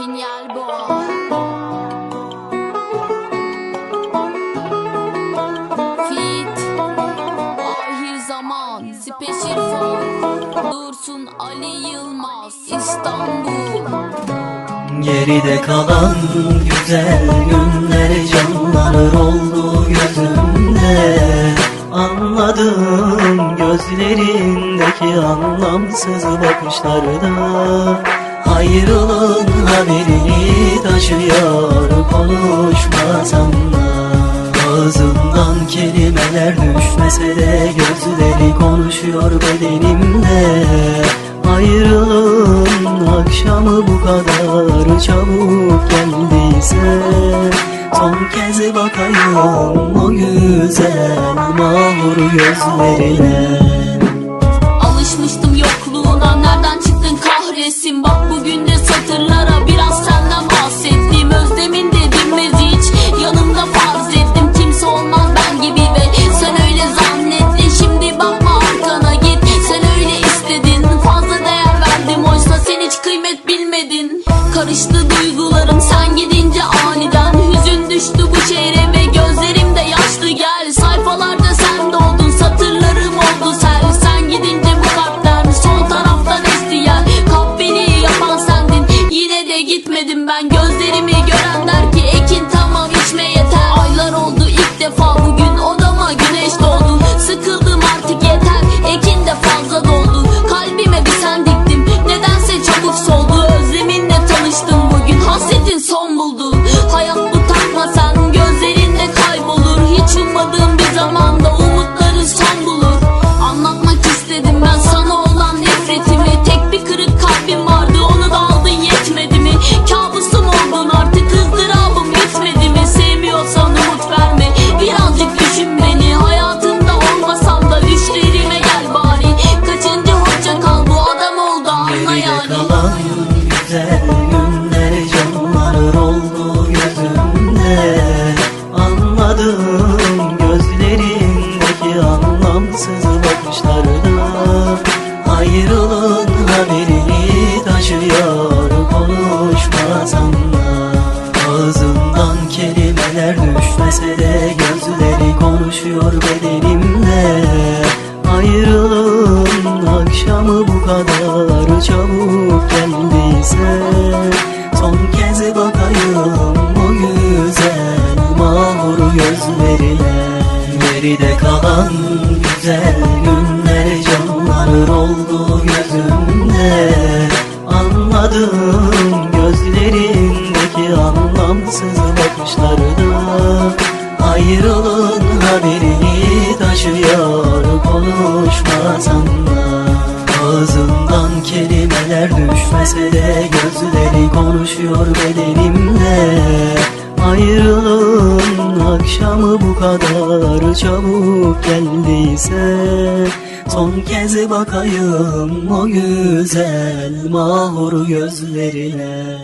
Sinyal bu. Fit. Ahir zaman. Special form. Dursun Ali Yılmaz. İstanbul. Geride kalan güzel günler canlanır oldu gözümde Anladım gözlerindeki anlamsız bakışlarda Ayrılığın haberini taşıyor konuşmasam da. Ağzımdan kelimeler düşmese de gözleri konuşuyor bedenimde. Ayrılığın akşamı bu kadar çabuk geldiyse Son kez bakayım o güzel mağrur gözlerine. Alışmıştım yokluğuna nereden çıktın kahretsin Bak bugün de satırlara Gözlerimi gören der ki kelimeler düşmese de gözleri konuşuyor bedenimde Ayrılığın akşamı bu kadar çabuk geldiyse. Son kez bakayım o güzel mağrur gözlerine. Geride kalan güzel günler canlanır oldu gözümde. Anladım da Ağzımdan kelimeler düşmese de gözleri konuşuyor bedenimde Ayrılığın akşamı bu kadar çabuk geldiyse Son kez bakayım o güzel mağrur gözlerine